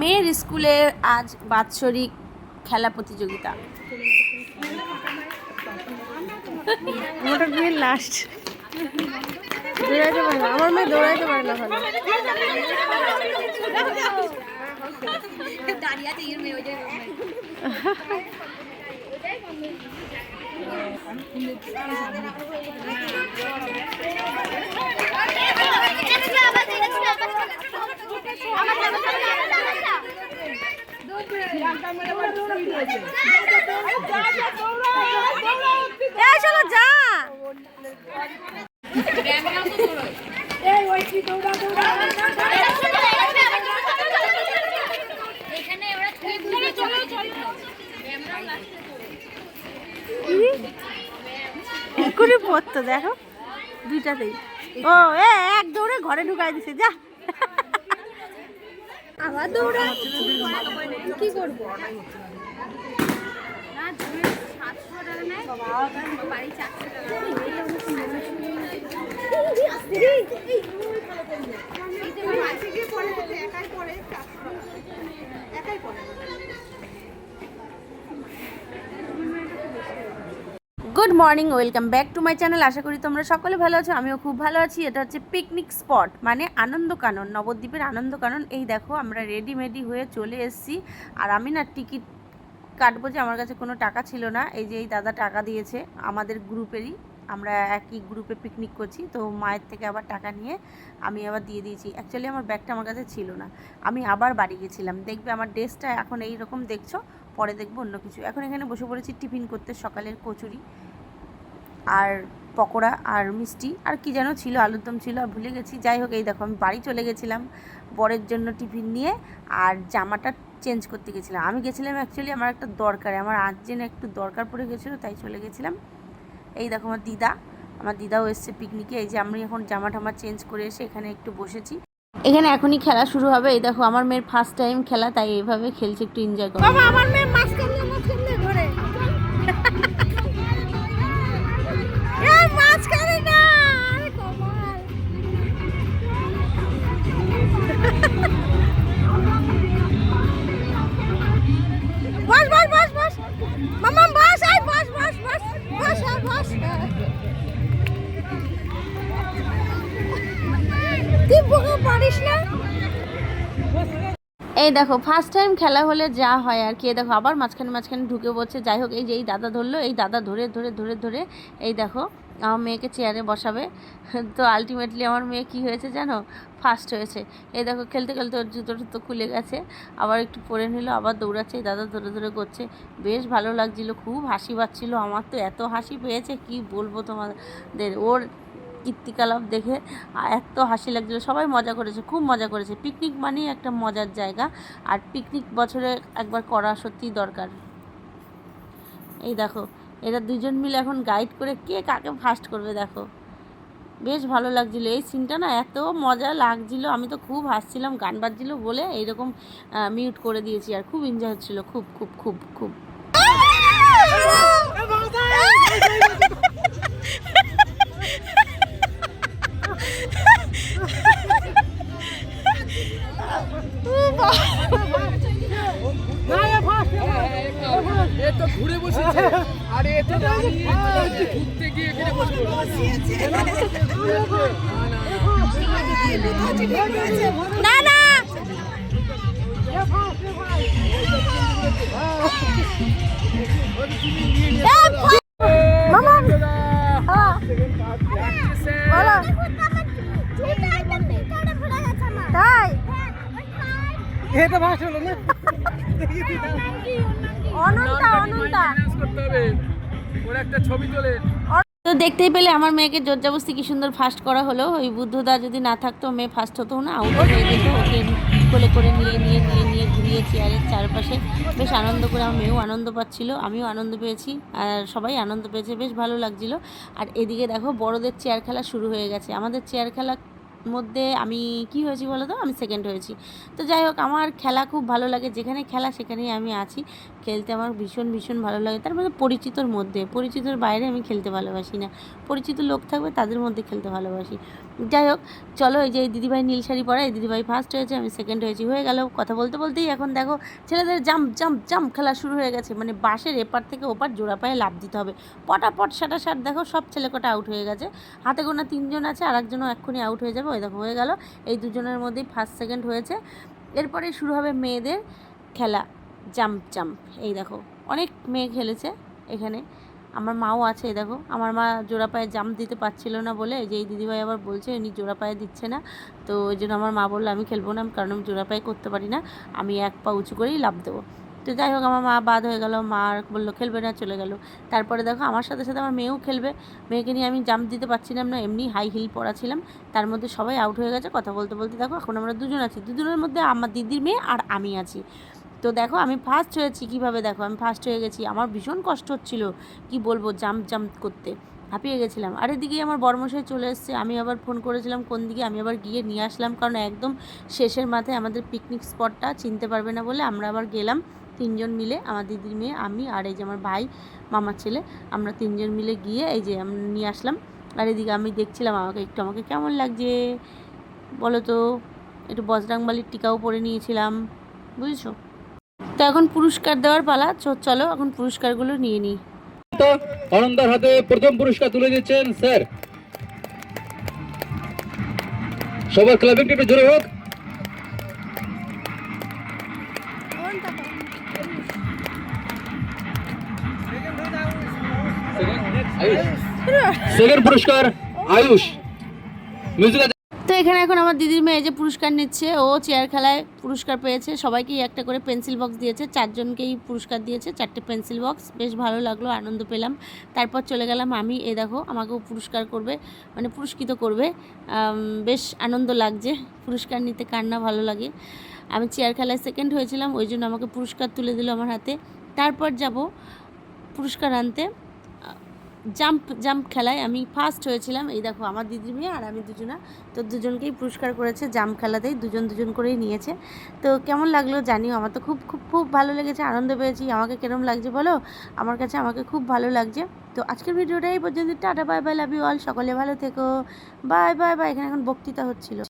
মেয়ের স্কুলে আজ বাৎসরিক খেলা প্রতিযোগিতা। লাস্ট দৌড়াইতে পারে না। আমার মেয়ে দৌড়াইতে পারে না ভালো। এই এখানে ওরা ছবি তুলবে চলো চলো এক্ষুনি পড়তো দেখো দুইটাতেই ও এ এক দৌড়ে ঘরে ঢুকাই দিছে যা আবার দৌড়া কি করব না দূরে সাতশো টাকা good morning, welcome back to my channel. আশা করি তোমরা সকলে ভালো আছো, আমিও খুব ভালো আছি। এটা হচ্ছে পিকনিক স্পট মানে আনন্দ কানন নবদ্বীপের আনন্দ কানন এই দেখো, আমরা রেডিমেডি হয়ে চলে এসেছি। আর আমি না টিকিট কাটবো যে আমার কাছে কোনো টাকা ছিল না। এই যে এই দাদা টাকা দিয়েছে আমাদের গ্রুপেরই। আমরা একই গ্রুপে পিকনিক করছি। তো মায়ের থেকে আবার টাকা নিয়ে আমি আবার দিয়ে দিয়েছি। অ্যাকচুয়ালি আমার ব্যাগটা আমার কাছে ছিল না। আমি আবার বাড়ি গেছিলাম। দেখবে আমার ড্রেসটা এখন এই রকম দেখছ, পরে দেখব অন্য কিছু। এখন এখানে বসে পড়েছি টিফিন করতে, সকালের কচুরি আর পকোড়া আর মিষ্টি। আর কি যেন ছিল, আলুর দম ছিল, আর ভুলে গেছি। যাই হোক, এই দেখো, আমি বাড়ি চলে গেছিলাম বরের জন্য টিফিন নিয়ে আর জামাটা চেঞ্জ করতে গেছিলাম। আমি গেছিলাম অ্যাকচুয়ালি আমার একটা দরকার। আমার আর্জেন্ট একটু দরকার পড়ে গেছিল, তাই চলে গেছিলাম। এই দেখো আমার দিদা, আমার দিদাও এসছে পিকনিকে এই যে আমি এখন জামা টামা চেঞ্জ করে এসে এখানে একটু বসেছি। এখানে এখনই খেলা শুরু হবে। এই দেখো, আমার মেয়ের ফার্স্ট টাইম খেলা, তাই এইভাবে খেলছে, একটু এনজয় করো। এই দেখো ফার্স্ট টাইম খেলা হলে যা হয় আর কি দেখো, আবার মাঝখানে মাঝখানে ঢুকে পড়ছে। যাই হোক, এই যে এই দাদা ধরলো, এই দাদা ধরে ধরে ধরে ধরে, এই দেখো, আমার মেয়েকে চেয়ারে বসাবে। তো আলটিমেটলি আমার মেয়ে কি হয়েছে জানো? ফার্স্ট হয়েছে। এই দেখো, খেলতে খেলতে ওর জুতো টুতো খুলে গেছে। আবার একটু পরে নিল, আবার দৌড়াচ্ছে দাদা ধরে ধরে করছে। বেশ ভালো লাগছিল, খুব হাসি পাচ্ছিল। আমার তো এত হাসি পেয়েছে, কি বলব তোমাদের? ওর কীর্তিকলাপ দেখে এত হাসি লাগছিল। সবাই মজা করেছে খুব মজা করেছে। পিকনিক মানেই একটা মজার জায়গা। আর পিকনিক বছরে একবার করা সত্যিই দরকার। এই দেখো এরা দুজন মিলে এখন গাইড করে কে কাকে ফার্স্ট করবে দেখো। বেশ ভালো লাগছিল। এই সিনটা না এত মজা লাগছিল। আমি তো খুব হাসছিলাম গান বাজছিল বলে এইরকম মিউট করে দিয়েছি। আর খুব এনজয় হচ্ছিল খুব খুব খুব খুব। এ তো ঘুরে বসেছে আরে এ তো ঘুরতে গিয়ে এখানে বসে না না মামা! হ্যাঁ। বলো। এটা ভাস হলো না? অনন্তা অনন্তা। করতে হবে ওর একটা ছবি তোলে তো দেখতেই পেলে আমার মেয়েকে জোরজাবস্তি কি সুন্দর ফার্স্ট করা হলো। ওই বুদ্ধদা যদি না থাকতো মেয়ে ফার্স্ট হতো না। আউট হয়ে যেত ওকে কোলে করে নিয়ে নিয়ে নিয়ে নিয়ে ঘুরিয়ে চেয়ারের চারপাশে। বেশ আনন্দ করে আমার মেয়েও আনন্দ পাচ্ছিল। আমিও আনন্দ পেয়েছি। আর সবাই আনন্দ পেয়েছে। বেশ ভালো লাগছিল। আর এদিকে দেখো বড়দের চেয়ার খেলা শুরু হয়ে গেছে। আমাদের চেয়ার খেলা মধ্যে আমি কি হয়েছি বলো তো? আমি সেকেন্ড হয়েছি। তো যাই হোক, আমার খেলা খুব ভালো লাগে। যেখানে খেলা, সেখানেই আমি আছি। খেলতে আমার ভীষণ ভীষণ ভালো লাগে। তার মধ্যে পরিচিতর মধ্যে। পরিচিতর বাইরে আমি খেলতে ভালোবাসি না। পরিচিত লোক থাকবে, তাদের মধ্যে খেলতে ভালোবাসি। যাই হোক, চলো এই যে এই দিদিভাই নীল শাড়ি পরা, এই দিদিভাই ফার্স্ট হয়েছে, আমি সেকেন্ড হয়েছি। হয়ে গেল, কথা বলতে বলতেই এখন দেখো, ছেলেদের জাম্প জাম্প জাম্প খেলা শুরু হয়ে গেছে। মানে বাঁশের এপার থেকে ওপার জোড়া পায়ে লাভ দিতে হবে। পটাপট সাটা সাট দেখো সব ছেলে কটা আউট হয়ে গেছে। হাতে গোনা তিনজন আছে আর একজনও এক্ষুনি আউট হয়ে যাবে। ওই দেখো হয়ে গেল। এই দুজনের মধ্যেই ফার্স্ট সেকেন্ড হয়েছে। এরপরে শুরু হবে মেয়েদের খেলা জাম্প জাম্প এই দেখো, অনেক মেয়ে খেলেছে এখানে। আমার মাও আছে, এই দেখো। আমার মা জোড়া পায়ে জাম্প দিতে পারছিল না বলে যে এই দিদিভাই আবার বলছে, উনি জোড়া পায়ে দিচ্ছে না। তো ওই জন্য আমার মা বলল, আমি খেলব না কারণ আমি জোড়া পায়ে করতে পারি না। আমি এক পা উঁচু করেই লাভ দেবো। তো যাই হোক, আমার মা বাদ হয়ে গেল, মা আর বলল, খেলবে না, চলে গেল। তারপরে দেখো, আমার সাথে সাথে আমার মেয়েও খেলবে। মেয়েকে নিয়ে আমি জাম্প দিতে পারছিলাম না, এমনি হাই হিল পরা ছিলাম। তার মধ্যে সবাই আউট হয়ে গেছে, কথা বলতে বলতে দেখো, এখন আমরা দুজন আছি। দুজনের মধ্যে আমার দিদির মেয়ে আর আমি আছি। তো দেখো, আমি ফার্স্ট হয়েছি কীভাবে দেখো, আমি ফার্স্ট হয়ে গেছি। আমার ভীষণ কষ্ট হচ্ছিল, কি বলব জাম্প জাম্প করতে। হাঁপিয়ে গেছিলাম। আর এদিকে আমার বর্মশাই চলে এসছে, আমি আবার ফোন করেছিলাম, কোন দিকে? আমি আবার গিয়ে নিয়ে আসলাম, কারণ একদম শেষের মাথায় আমাদের পিকনিক স্পটটা চিনতে পারবে না বলে আমরা আবার গেলাম। তিনজন মিলে আমার দিদির মেয়ে আমি আর এই যে আমার ভাই মামার ছেলে আমরা তিনজন মিলে গিয়ে এই যে আমরা নিয়ে আসলাম। আর এদিকে আমি দেখছিলাম আমাকে একটু আমাকে কেমন লাগছে? বলো তো একটু বজরাংবালির টিকাও পরে নিয়েছিলাম বুঝেছ? তো এখন পুরস্কার দেওয়ার পালা চ- চলো এখন পুরস্কারগুলো নিয়ে নিই। তো অনন্দার হাতে প্রথম পুরস্কার তুলে দিচ্ছেন স্যার। সবার ক্লাবিং একটু জোরে হোক। সেকেন্ড পুরস্কার আয়ুষ। মিউজিক তো এখানে এখন আমার দিদির মেয়ে যে পুরস্কার নিচ্ছে ও চেয়ার খেলায় পুরস্কার পেয়েছে সবাইকেই একটা করে পেন্সিল বক্স দিয়েছে চারজনকেই পুরস্কার দিয়েছে চারটে পেন্সিল বক্স বেশ ভালো লাগল আনন্দ পেলাম। তারপর চলে গেলাম আমি এ দেখো আমাকেও পুরস্কার করবে মানে পুরস্কৃত করবে। বেশ আনন্দ লাগছে পুরস্কার নিতে কার না ভালো লাগে। আমি চেয়ার খেলায় সেকেন্ড হয়েছিলাম ওই জন্য আমাকে পুরস্কার তুলে দিল আমার হাতে। তারপর যাব পুরস্কার আনতে। জাম্প জাম্প খেলায় আমি ফার্স্ট হয়েছিলাম। এই দেখো, আমার দিদির মেয়ে আর আমি দুজনা। তো দুজনকেই পুরস্কার করেছে জাম্প খেলাতেই, দুজন দুজন করেই নিয়েছে। তো কেমন লাগল জানিও? আমার তো খুব খুব খুব ভালো লেগেছে, আনন্দ পেয়েছি। আমাকে কেরম লাগছে বলো? আমার কাছে আমাকে খুব ভালো লাগছে। তো আজকের ভিডিওটা এই পর্যন্ত। Tata bye bye love you all সকলে ভালো থেকো। বাই বাই বাই এখানে এখন বক্তৃতা হচ্ছিল।